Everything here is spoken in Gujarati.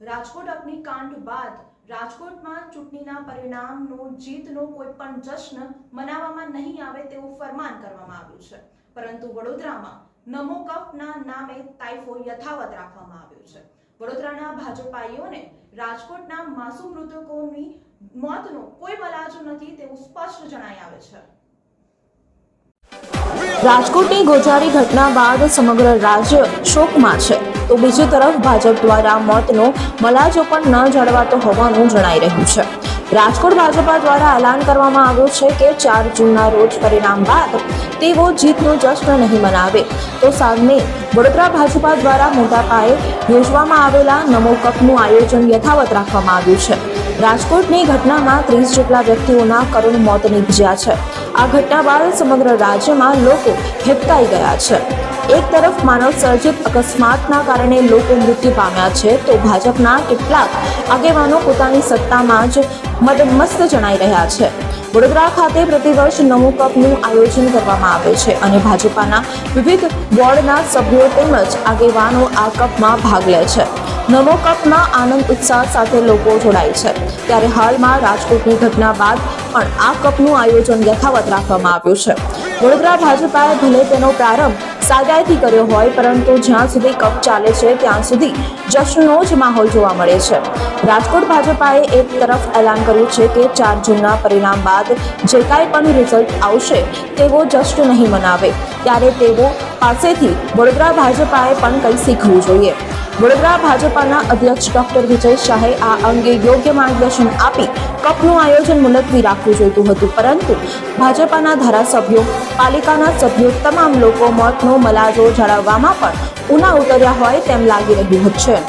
રાજકોટ અગ્નિકાંડ બાદ રાજકોટમાં ચૂંટણીના પરિણામનો, જીતનો કોઈ પણ જશ્ન મનાવવામાં નહીં આવે તેવું ફરમાન કરવામાં આવ્યું છે. પરંતુ વડોદરામાં નમો કપના નામે તાઇફો યથાવત રાખવામાં આવ્યો છે. વડોદરાના ભાજપાઈઓને રાજકોટના માસૂમ મૃતકોની મોતનો કોઈ મલાજો નથી તેવું સ્પષ્ટ જણાઈ આવે છે. રાજકોટની ગોઝારી ઘટના બાદ સમગ્ર રાજ્ય શોકમાં છે. તો બીજી તરફ ભાજપ દ્વારા મોતનો મલાજો પણ ન જળવાતો હોવાનું જણાઈ રહ્યું છે. રાજકોટ ભાજપા દ્વારા એલાન કરવામાં આવ્યું છે કે ચાર જૂનના રોજ પરિણામ બાદ તેઓ જીતનો જશ્ન નહીં મનાવે. તો સામે વડોદરા ભાજપા દ્વારા મોટા પાયે યોજવામાં આવેલા નમો કપનું આયોજન યથાવત રાખવામાં આવ્યું છે. રાજકોટની ઘટનામાં ત્રીસ જેટલા વ્યક્તિઓના કરુણ મોત નીપજ્યા છે. આ ઘટના બાદ સમગ્ર રાજ્યમાં લોકો હેપકાઈ ગયા છે. એક તરફ માનવ સર્જિત અકસ્માતના કારણે લોકો મૃત્યુ પામ્યા છે, તો ભાજપના કેટલાક આગેવાનો પોતાની સત્તામાં જ મદમસ્ત જણાઈ રહ્યા છે. વડોદરા ખાતે પ્રતિવર્ષ નવું કપનું આયોજન કરવામાં આવે છે અને ભાજપાના વિવિધ બોર્ડના સભ્યો તેમજ આગેવાનો આ કપમાં ભાગ લે છે. નવો કપમાં આનંદ ઉત્સાહ સાથે લોકો જોડાય છે. ત્યારે હાલમાં રાજકોટની ઘટના બાદ પણ આ કપનું આયોજન યથાવત રાખવામાં આવ્યું છે. વડોદરા ભાજપાએ ભલે તેનો પ્રારંભ સાદાઈથી કર્યો હોય, પરંતુ જ્યાં સુધી કપ ચાલે છે, ત્યાં સુધી જશ્નનો જ માહોલ જોવા મળે છે. રાજકોટ ભાજપાએ એક તરફ એલાન કર્યું છે કે ચાર જૂનના પરિણામ બાદ જે કાંઈ પણ રિઝલ્ટ આવશે, તેવો જશ્ન નહીં મનાવે. ત્યારે તેઓ પાસેથી વડોદરા ભાજપાએ પણ કંઈ શીખવું જોઈએ. વડોદરા ભાજપાના અધ્યક્ષ ડોક્ટર વિજય શાહે આ અંગે યોગ્ય માર્ગદર્શન આપી કપનું આયોજન મુલતવી રાખવું જોઈતું હતું, પરંતુ ભાજપાના ધારાસભ્યો, પાલિકાના સભ્યો તમામ લોકો મોતનો મલાજો જાળવવામાં પણ ઉના ઉતર્યા હોય તેમ લાગી રહ્યું છે.